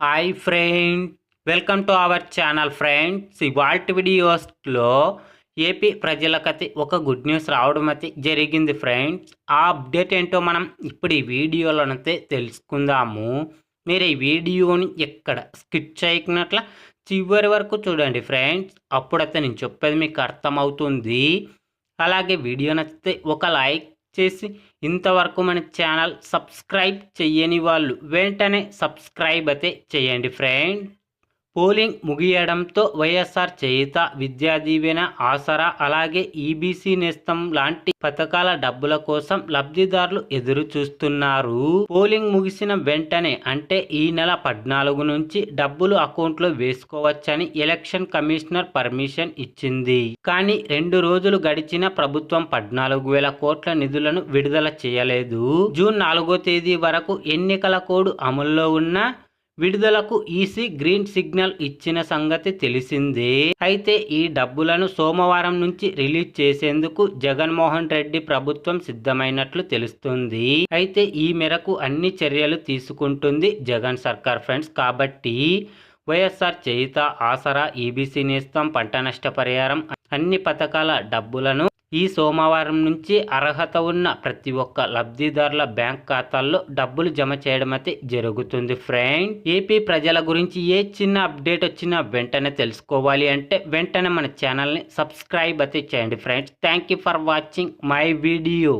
Hi friend welcome to our channel friends ఇవాల్టి వీడియోస్లో AP ప్రజలకైతే ఒక గుడ్ న్యూస్ రావడం అయితే జరిగింది ఫ్రెండ్స్ ఆ అప్డేట్ ఏంటో మనం ఇప్పుడు ఈ వీడియోలోనైతే తెలుసుకుందాము. మీరు ఈ వీడియోని ఎక్కడ స్కిప్ చేయకున్నట్ల చివరి వరకు చూడండి ఫ్రెండ్స్. అప్పుడైతే నేను చెప్పేది మీకు అర్థమవుతుంది. అలాగే వీడియో నచ్చితే ఒక లైక్ చేసి ఇంతవరకు మన ఛానల్ సబ్స్క్రైబ్ చేయని వాళ్ళు వెంటనే సబ్స్క్రైబ్ అయితే చేయండి ఫ్రెండ్. పోలింగ్ ముగియడంతో వైఎస్ఆర్ చేయుత విద్యా దీవెన ఆసరా అలాగే ఈబీసీ నేస్తం లాంటి పథకాల డబ్బుల కోసం లబ్ధిదారులు ఎదురు చూస్తున్నారు పోలింగ్ ముగిసిన వెంటనే అంటే ఈ నెల పద్నాలుగు నుంచి డబ్బులు అకౌంట్లో వేసుకోవచ్చని ఎలక్షన్ కమిషనర్ పర్మిషన్ ఇచ్చింది. కానీ రెండు రోజులు గడిచిన ప్రభుత్వం పద్నాలుగు వేల కోట్ల నిధులను విడుదల చేయలేదు. జూన్ నాలుగో తేదీ వరకు ఎన్నికల కోడ్ అమల్లో ఉన్న విడుదలకు ఈసీ గ్రీన్ సిగ్నల్ ఇచ్చిన సంగతి తెలిసిందే. అయితే ఈ డబ్బులను సోమవారం నుంచి రిలీజ్ చేసేందుకు జగన్మోహన్ రెడ్డి ప్రభుత్వం సిద్ధమైనట్లు తెలుస్తుంది. అయితే ఈ మేరకు అన్ని చర్యలు తీసుకుంటుంది జగన్ సర్కార్ ఫ్రెండ్స్ కాబట్టి వైఎస్ఆర్ చేయిత ఆసరా ఈబీసీ నేస్తం పంట నష్టపరిహారం అన్ని పథకాల డబ్బులను ఈ సోమవారం నుంచి అర్హత ఉన్న ప్రతి ఒక్క లబ్ధిదారుల బ్యాంక్ ఖాతాల్లో డబ్బులు జమ చేయడం అయితే జరుగుతుంది ఫ్రెండ్. ఏపీ ప్రజల గురించి ఏ చిన్న అప్డేట్ వచ్చినా వెంటనే తెలుసుకోవాలి అంటే వెంటనే మన ఛానల్ని సబ్స్క్రైబ్ అయితే చేయండి friends. Thank you for watching my video.